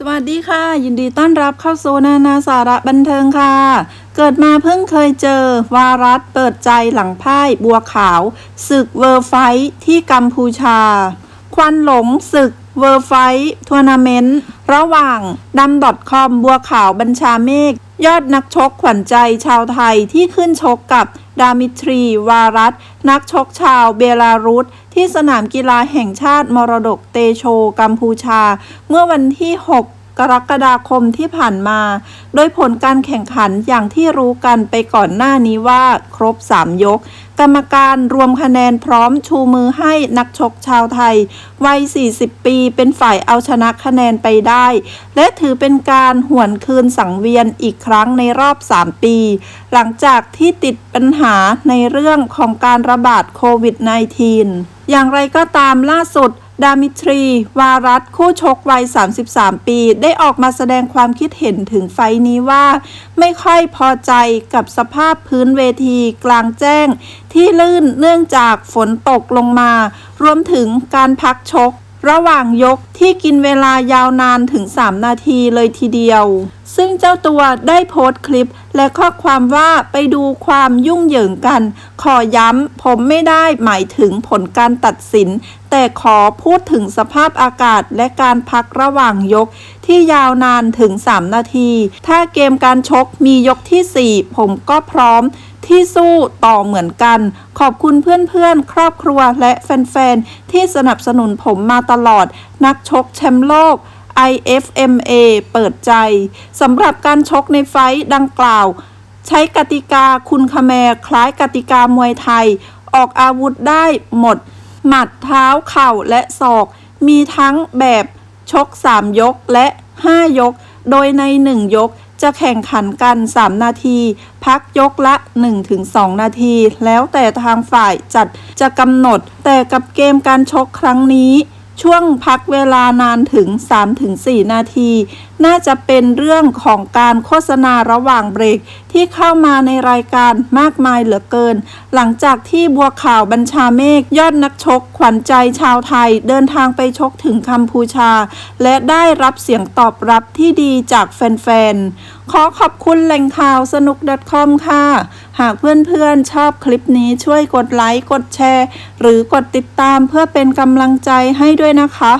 สวัสดีค่ะ ยินดีต้อนรับเข้าสู่นานาสาระบันเทิงค่ะ เกิดมาเพิ่งเคยเจอ วารัตเปิดใจหลังพ่ายบัวขาว ศึกเวอร์ไฟที่กัมพูชา ควันหลงศึกเวอร์ไฟทัวร์นาเมนต์ ระหว่างดำ .com บัวขาวบัญชาเมฆ ยอดนักชกขวัญใจชาวไทยที่ขึ้นชกกับดามิทรี วารัตนักชกชาวเบลารุส ที่สนามกีฬาแห่งชาติมรดกเตโชกัมพูชา เมื่อวันที่ 6 กรกฎาคมที่ผ่านมา โดยผลการแข่งขันอย่างที่รู้กันไปก่อนหน้านี้ว่าครบ 3 ยก กรรมการรวมคะแนนพร้อมชูมือให้นักชกชาวไทย วัย 40 ปีเป็นฝ่ายเอาชนะคะแนนไปได้ และถือเป็นการหวนคืนสังเวียนอีกครั้งในรอบ 3 ปี หลังจากที่ติดปัญหาในเรื่องของการระบาดโควิด -19 อย่างไรก็ตามล่าสุด ดามิทรี วารัตคู่ชกวัย 33 ปี ได้ออกมาแสดงความคิดเห็นถึงไฟนี้ว่า ไม่ค่อยพอใจกับสภาพพื้นเวทีกลางแจ้ง ที่ลื่นเนื่องจากฝนตกลงมา รวมถึงการพักชก ระหว่างยกที่กินเวลายาวนานถึง 3 นาทีเลยทีเดียว ซึ่งเจ้าตัวได้โพสต์คลิป และข้อความว่าไปดูความยุ่งเหยิงกัน ขอย้ำผมไม่ได้หมายถึงผลการตัดสิน แต่ขอพูดถึงสภาพอากาศและการพักระหว่างยก ที่ยาวนานถึง 3 นาที ถ้าเกมการชกมียกทีสี่4 ผมก็พร้อมที่สู้ต่อเหมือนกัน ขอบคุณเพื่อนๆ ครอบครัวและแฟนๆ ที่สนับสนุนผมมาตลอด นักชกแชมป์โลก IFMA เปิดใจสำหรับการชกในไฟดังกล่าว ใช้กติกาคุณคแมรคล้ายกติกามวยไทย ออกอาวุธได้หมด หมัดเท้าเข่าและศอก มีทั้งแบบชก 3 ยกและ 5 ยก โดยใน 1 ยกจะแข่งขันกัน 3 นาที พักยกละ 1-2 นาที แล้วแต่ทางฝ่ายจัดจะกำหนด แต่กับเกมการชกครั้งนี้ ช่วงพักเวลานานถึง 3-4 นาที น่าจะเป็นเรื่องของการโฆษณาระหว่างเบรก ที่เข้ามาในรายการมากมายเหลือเกิน หลังจากที่บัวข่าวบัญชาเมฆยอดนักชกขวัญใจชาวไทย เดินทางไปชกถึงกัมพูชา และได้รับเสียงตอบรับที่ดีจากแฟนๆ ขอขอบคุณแหล่งข่าวสนุก .com ค่ะ หากเพื่อนๆชอบคลิปนี้ช่วยกดไลค์ กดแชร์ หรือกดติดตามเพื่อเป็นกำลังใจให้ด้วยนะคะ